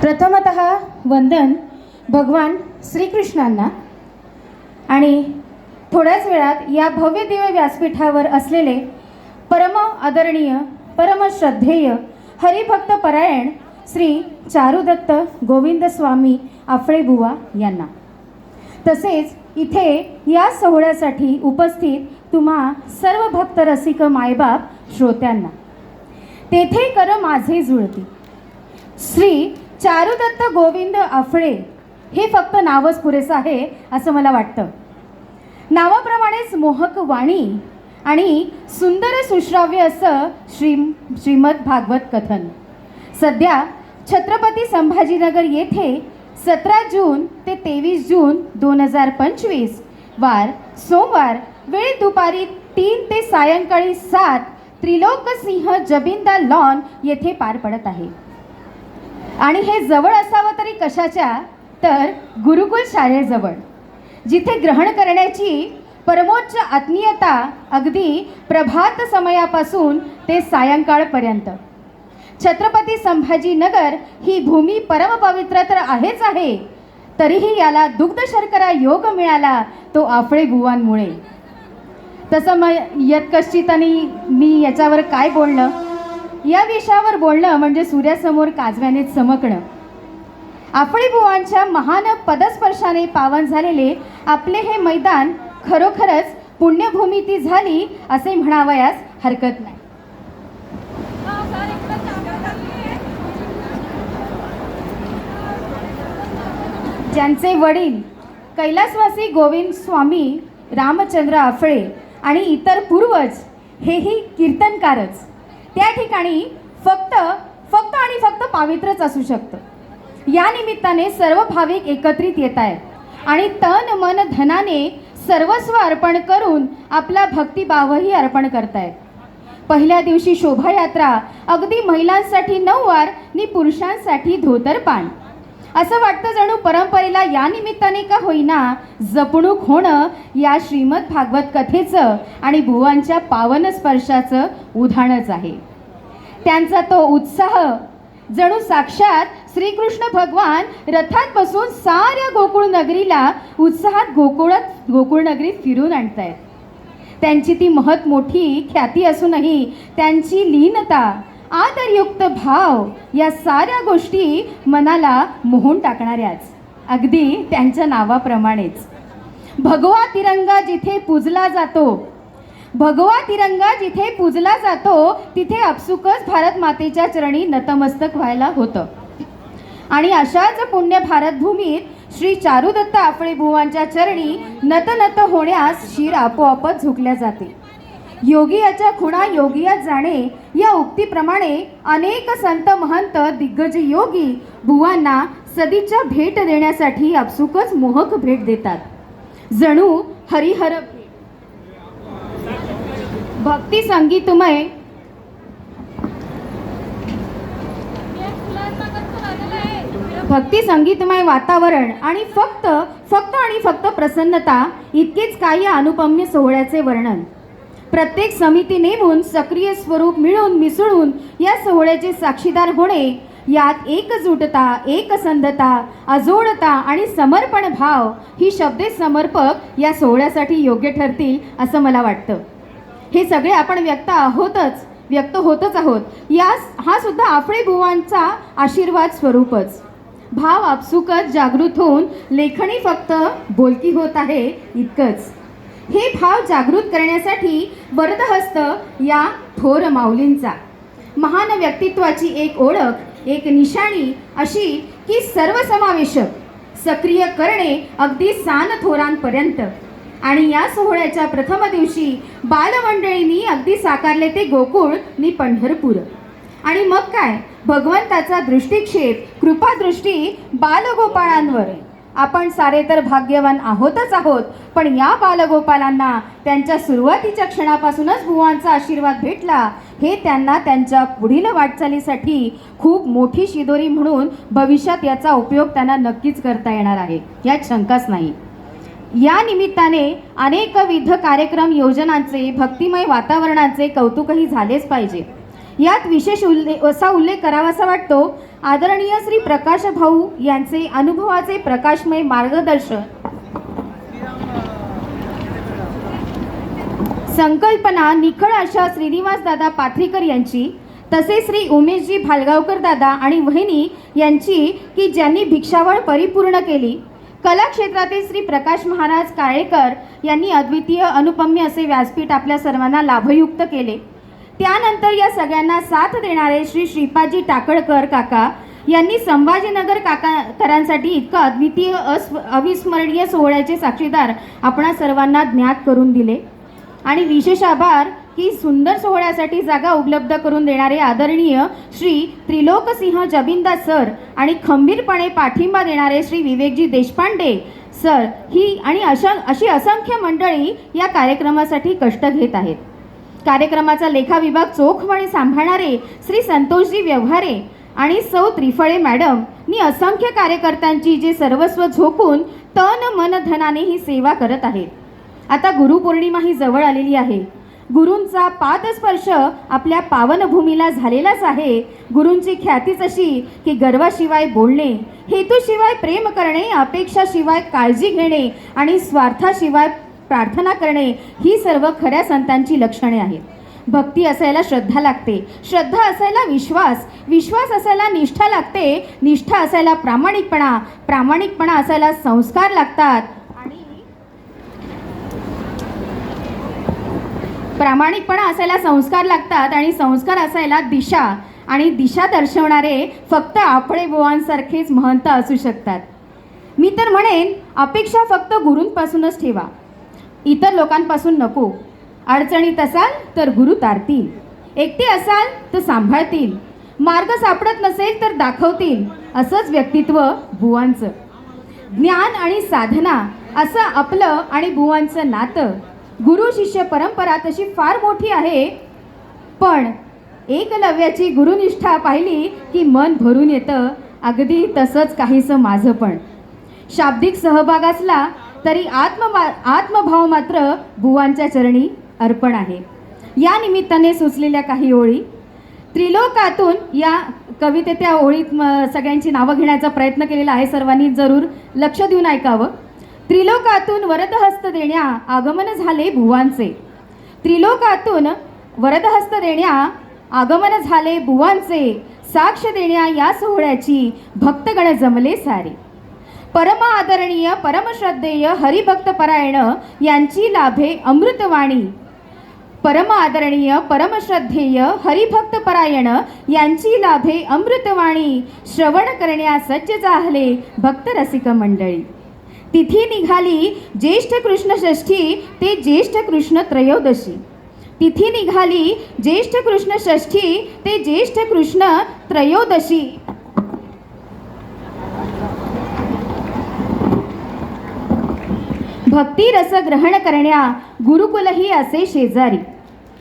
प्रथमत वंदन भगवान श्रीकृष्णांना. आणि थोड्याच वेळात या भव्य दिव्य व्यासपीठावर असलेले परम आदरणीय परम श्रद्धेय हरिभक्त परायण श्री चारुदत्त गोविंद स्वामी आफळेबुवा यांना. तसेच इथे या सोहळ्यासाठी उपस्थित तुम्हा सर्व भक्त रसिक मायबाप श्रोत्यांना. तेथे कर माझे जुळती. श्री चारुदत्त गोविंद आफळे हे फक्त नावच पुरेसं आहे असं मला वाटतं. नावाप्रमाणेच मोहक वाणी आणि सुंदर सुश्राव्य असं श्री श्रीमद भागवत कथन. सध्या छत्रपती संभाजीनगर येथे सतरा जून ते तेवीस जून दोन हजार पंचवीस वार सोमवार वेळ दुपारी तीन ते सायंकाळी सात त्रिलोकसिंह जबिंदा लॉन येथे पार पडत आहे. आणि हे जवळ असावं तरी कशाच्या? तर गुरुकुल शाळेजवळ जिथे ग्रहण करण्याची परमोच्च आत्मीयता अगदी प्रभात समयापासून ते सायंकाळपर्यंत. छत्रपती संभाजीनगर ही भूमी परमपवित्र तर आहेच आहे तरीही याला दुग्ध शर्करा योग मिळाला तो आफळे बुवांमुळे. तसं मग यत्कश्चितानी मी याच्यावर काय बोलणं? या विषयावर बोलणं म्हणजे सूर्यासमोर काजव्याने चमकणं. आपळे बुवांच्या महान पदस्पर्शाने पावन झालेले आपले हे मैदान खरोखरच पुण्यभूमी ती झाली असे म्हणावयास हरकत नाही. ज्यांचे वडील कैलासवासी गोविंद स्वामी रामचंद्र आफळे आणि इतर पूर्वज हेही कीर्तनकारच. त्या ठिकाणी फक्त फक्त आणि फक्त पावित्रच असू शकतं. या निमित्ताने सर्व भाविक एकत्रित येत आहेत. आणि तन मन धनाने सर्वस्व अर्पण करून आपला भक्तिभावही अर्पण करतायत. पहिल्या दिवशी शोभायात्रा अगदी महिलांसाठी नऊवार आणि पुरुषांसाठी धोतरपान असं वाटतं जणू परंपरेला या निमित्ताने का होईना जपणूक होणं या श्रीमद भागवत कथेचं आणि भुवांच्या पावन स्पर्शाचं उदाहरणच आहे. त्यांचा तो उत्साह. जणू साक्षात श्रीकृष्ण भगवान रथात बसून साऱ्या गोकुळ नगरीला उत्साहात गोकुळात गोकुळ नगरीत फिरून आणतायत. त्यांची ती महत मोठी ख्याती असूनही त्यांची लीनता आदरयुक्त भाव या साऱ्या गोष्टी मनाला मोहून टाकणाऱ्याच. अगदी त्यांच्या नावाप्रमाणेच. भगवा तिरंगा जिथे पूजला जातो भगवा तिरंगा जिथे पूजला जातो तिथे आपसुकच भारत मातेच्या चरणी नतमस्तक व्हायला होतं. आणि अशाच पुण्य भारतभूमीत श्री चारुदत्त आपळे भुवांच्या चरणी नतनत होण्यास शिर आपोआपच झुकल्या जाते. योगियाच्या खुणा योगियात जाणे या उक्तीप्रमाणे अनेक संत महंत दिग्गज योगी भुवांना सदीच्या भेट देण्यासाठी आपसुकच मोहक भेट देतात. जणू हरिहर भक्ती संगीतमय. भक्ती संगीतमय वातावरण आणि फक्त फक्त आणि फक्त प्रसन्नता इतकेच काही अनुपम्य सोहळ्याचे वर्णन. प्रत्येक समिती नेमून सक्रिय स्वरूप मिळून मिसळून या सोहळ्याचे साक्षीदार होणे यात एकजुटता एकसंधता अजोडता आणि समर्पण भाव ही शब्दे समर्पक या सोहळ्यासाठी योग्य ठरतील असं मला वाटतं. हे सगळे आपण व्यक्त आहोतच व्यक्त होतच आहोत. या हा सुद्धा आफळे बुवांचा आशीर्वाद स्वरूपच. भाव आपसुकच जागृत होऊन लेखणी फक्त बोलकी होत आहे इतकंच. हे भाव जागृत करण्यासाठी वरदहस्त या थोर माऊलींचा. महान व्यक्तित्वाची एक ओळख एक निशाणी अशी की सर्वसमावेशक सक्रिय करणे अगदी सान थोरांपर्यंत. आणि या सोहळ्याच्या प्रथम दिवशी बालमंडळींनी अगदी साकारले ते गोकुळ नि पंढरपूर. आणि मग काय? भगवंताचा दृष्टिक्षेप कृपादृष्टी बालगोपाळांवर. आपण सारे तर भाग्यवान आहोतच आहोत पण या बालगोपालांना त्यांच्या सुरुवातीच्या क्षणापासूनच भुवांचा आशीर्वाद भेटला. हे त्यांना त्यांच्या पुढील वाटचालीसाठी खूप मोठी शिदोरी म्हणून भविष्यात याचा उपयोग त्यांना नक्कीच करता येणार आहे. यात शंकाच नाही. या निमित्ताने अनेकविध कार्यक्रम योजनांचे भक्तिमय वातावरणाचे कौतुकही झालेच पाहिजे. यात विशेष उल्लेख असा उल्लेख करावासा वाटतो आदरणीय श्री प्रकाश भाऊ यांचे अनुभवाचे प्रकाशमय मार्गदर्शन. संकल्पना निखळ अशा श्रीनिवास दादा पाथरीकर यांची तसेच श्री उमेशजी भालगावकर दादा आणि वहिनी यांची की ज्यांनी भिक्षावळ परिपूर्ण केली कला क्षेत्रातील श्री प्रकाश महाराज काळेकर यांनी अद्वितीय अनुपम्य असे व्यासपीठ आपल्या सर्वांना लाभयुक्त केले. त्यानंतर या सगळ्यांना साथ देणारे श्री श्रीपादजी टाकळकर काका यांनी संभाजीनगर काकाकरांसाठी इतकं अद्वितीय अस्व अविस्मरणीय सोहळ्याचे साक्षीदार आपणा सर्वांना ज्ञात करून दिले. आणि विशेष आभार ही सुंदर सोहळ्यासाठी जागा उपलब्ध करून देणारे आदरणीय श्री त्रिलोकसिंह जबिंदा सर आणि खंबीरपणे पाठिंबा देणारे श्री विवेकजी देशपांडे सर ही आणि अशा अशी असंख्य मंडळी या कार्यक्रमासाठी कष्ट घेत आहेत. कार्यक्रमाचा लेखा विभाग चोखपणे सांभाळणारे श्री संतोषजी व्यवहारे आणि सौ त्रिफळे मॅडम नी असंख्य कार्यकर्त्यांची जे सर्वस्व झोकून तन मन धनाने ही सेवा करत आहेत. आता गुरुपौर्णिमा ही जवळ आलेली आहे. गुरूंचा पादस्पर्श आपल्या पावनभूमीला झालेलाच आहे. गुरूंची ख्यातीच अशी की गर्वाशिवाय बोलणे हेतूशिवाय प्रेम करणे अपेक्षाशिवाय काळजी घेणे आणि स्वार्थाशिवाय प्रार्थना करणे ही सर्व खऱ्या संतांची लक्षणे आहेत. भक्ती असायला श्रद्धा लागते. श्रद्धा असायला विश्वास. विश्वास असायला निष्ठा लागते. निष्ठा असायला प्रामाणिकपणा. प्रामाणिकपणा असायला संस्कार लागतात आणि प्रामाणिकपणा असायला संस्कार लागतात आणि संस्कार असायला दिशा. आणि दिशा दर्शवणारे फक्त आपळे बुवांसारखेच महंत असू शकतात. मी तर म्हणेन अपेक्षा फक्त गुरूंपासूनच ठेवा. इतर लोकांपासून नको. अडचणीत असाल तर गुरु तारतील. एकटी असाल तर सांभाळतील. मार्ग सापडत नसेल तर दाखवतील. असंच व्यक्तित्व बुवांचं. ज्ञान आणि साधना असं आपलं आणि बुवांचं नातं. गुरु शिष्य परंपरा तशी फार मोठी आहे. पण एकलव्याची गुरुनिष्ठा पाहिली की मन भरून येतं. अगदी तसंच काहीसं माझं पण. शाब्दिक सहभाग असला तरी आत्म आत्मभाव मात्र बुवांच्या चरणी अर्पण आहे. या निमित्ताने सुचलेल्या काही ओळी. त्रिलोकातून या कवितेत्या ओळीत सगळ्यांची नावं घेण्याचा प्रयत्न केलेला आहे सर्वांनी. जरूर लक्ष देऊन ऐकावं. त्रिलोकातून वरदहस्त देण्या आगमन झाले भुवांचे त्रिलोकातून वरदहस्त देण्या आगमन झाले भुवांचे साक्ष देण्या या सोहळ्याची भक्तगण जमले सारे. परम आदरणीय परमश्रद्धेय हरिभक्तपरायण यांची लाभे अमृतवाणी. परम आदरणीय परमश्रद्धेय हरिभक्तपरायण यांची लाभे अमृतवाणी. श्रवण करण्या सज्ज झाले भक्तरसिक मंडळी. तिथी निघाली ज्येष्ठ कृष्ण षष्ठी ते ज्येष्ठ कृष्ण त्रयोदशी. तिथी निघाली ज्येष्ठ कृष्ण षष्ठी ते ज्येष्ठ कृष्ण त्रयोदशी. भक्ती रस ग्रहण करण्या गुरुकुलही असे शेजारी.